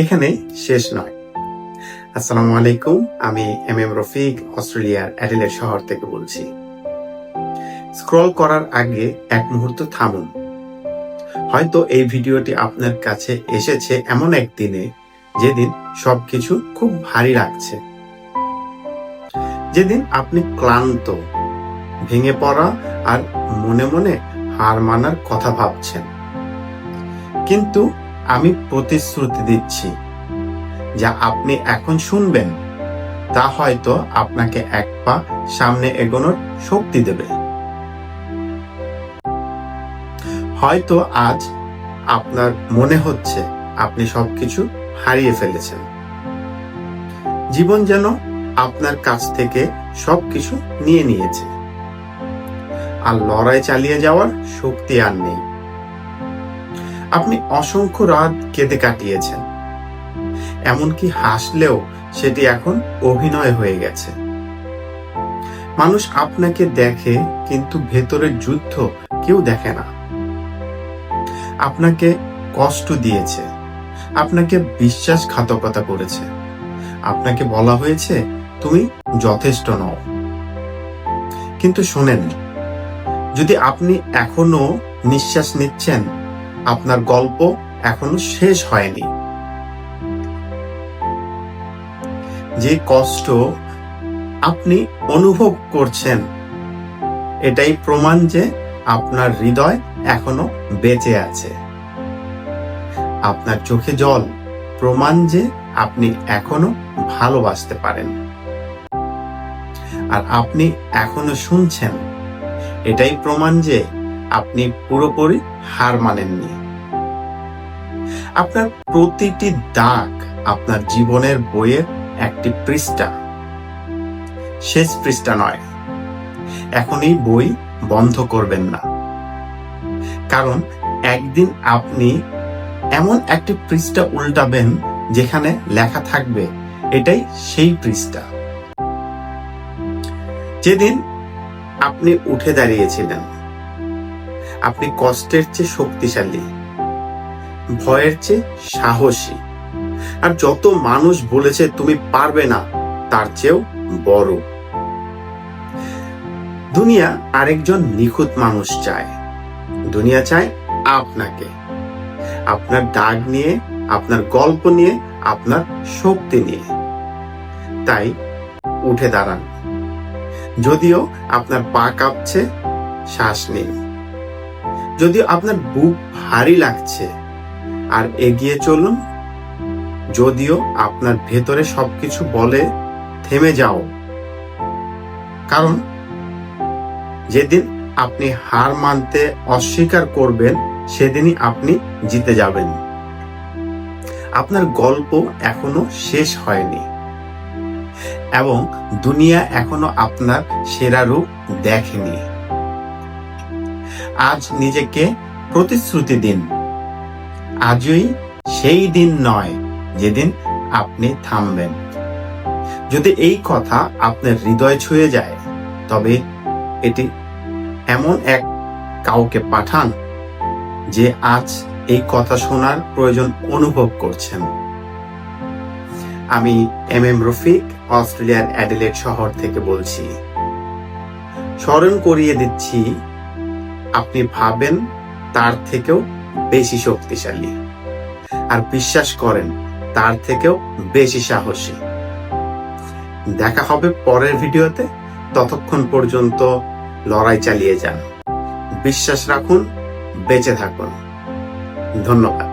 এখানে শেষ নয়। আসসালামু আলাইকুম, আমি এম এম রফিক, অস্ট্রেলিয়ার অ্যাডিলেড শহর থেকে বলছি। স্ক্রল করার আগে এক মুহূর্ত থামুন। হয়তো এই ভিডিওটি আপনার কাছে এসেছে এমন একদিনে যেদিন সবকিছু খুব ভারী লাগছে। যেদিন আপনি ক্লান্ত, ভেঙে পড়া আর মনে মনে হার মানার কথা ভাবছেন। কিন্তু আমি প্রতিশ্রুতি দিচ্ছি যা আপনি এখন শুনবেন, তা হয়তো আপনাকে এক পা সামনে এগোনোর শক্তি দেবে। হয়তো আজ আপনার মনে হচ্ছে আপনি সবকিছু হারিয়ে ফেলেছেন। জীবন যেন আপনার কাছ থেকে সবকিছু নিয়ে নিয়েছে। আর লড়াই চালিয়ে যাওয়ার শক্তি আর নেই। আপনি অসংখ্য রাত কেঁদে কাটিয়েছেন। এমনকি হাসলেও সেটি এখন অভিনয় হয়ে গেছে। মানুষ আপনাকে দেখে কিন্তু ভেতরের যুদ্ধ কেউ দেখে না। আপনাকে কষ্ট দিয়েছে। আপনাকে বিশ্বাসঘাতকতা করেছে। আপনাকে বলা হয়েছে, তুমি যথেষ্ট নও। কিন্তু শোনেন, যদি আপনি এখনও নিঃশ্বাস নিচ্ছেন আপনার গল্প এখনও শেষ হয়নি। যে কষ্ট আপনি অনুভব করছেন, এটাই প্রমাণ যে আপনার হৃদয় এখনও বেঁচে আছে। আপনার চোখে জল, প্রমাণ যে আপনি এখনও ভালোবাসতে পারেন। আর আপনি এখনও শুনছেন, এটাই প্রমাণ যে আপনি পুরোপুরি হার মানেননি। আপনার প্রতিটি দাগ আপনার জীবনের বইয়ের একটি পৃষ্ঠা। শেষ পৃষ্ঠা নয়। এখন এই বই বন্ধ করবেন না। কারণ একদিন আপনি এমন একটি পৃষ্ঠা উল্টাবেন যেখানে লেখা থাকবে, এটাই সেই পৃষ্ঠা। যেদিন আপনি উঠে দাঁড়িয়েছিলেন আপনি কষ্টের চেয়ে শক্তিশালী, ভয়ের চেয়ে সাহসী। আর যত মানুষ বলেছে, তুমি পারবে না, তার চেয়েও বড়। দুনিয়া আরেকজন নিখুঁত মানুষ চায়। দুনিয়া চায় আপনাকে। আপনার দাগ নিয়ে, আপনার গল্প নিয়ে, আপনার শক্তি নিয়ে। তাই উঠে দাঁড়ান। যদিও আপনার পা কাঁপছে, শ্বাস নিন। যদিও আপনার বুক ভারী লাগছে, আর এগিয়ে চলুন, যদিও আপনার ভেতরে সবকিছু বলে থেমে যাও। কারণ, যেদিন আপনি হার মানতে অস্বীকার করবেন, সেদিনই আপনি জিতে যাবেন। আপনার গল্প এখনও শেষ হয়নি। এবং দুনিয়া এখনও আপনার সেরা রূপ দেখেনি। আজ নিজেকে প্রতিশ্রুতি দিন। আজই সেই দিন নয় যেদিন আপনি থামবেন। যদি এই কথা আপনার হৃদয় ছুঁয়ে যায়, তবে এটি এমন এক কাউকে পাঠান যে আজ এই কথা শোনার প্রয়োজন অনুভব করছেন। আমি এম এম রফিক, অস্ট্রেলিয়ার অ্যাডিলেড শহর থেকে বলছি। স্মরণ করিয়ে দিচ্ছি আপনি ভাবেন তার থেকেও বেশি শক্তিশালী। আর বিশ্বাস করেন, তার থেকেও বেশি সাহসী। দেখা হবে পরের ভিডিওতে। ততক্ষণ পর্যন্ত লড়াই চালিয়ে যান। বিশ্বাস রাখুন, বেঁচে থাকুন। ধন্যবাদ।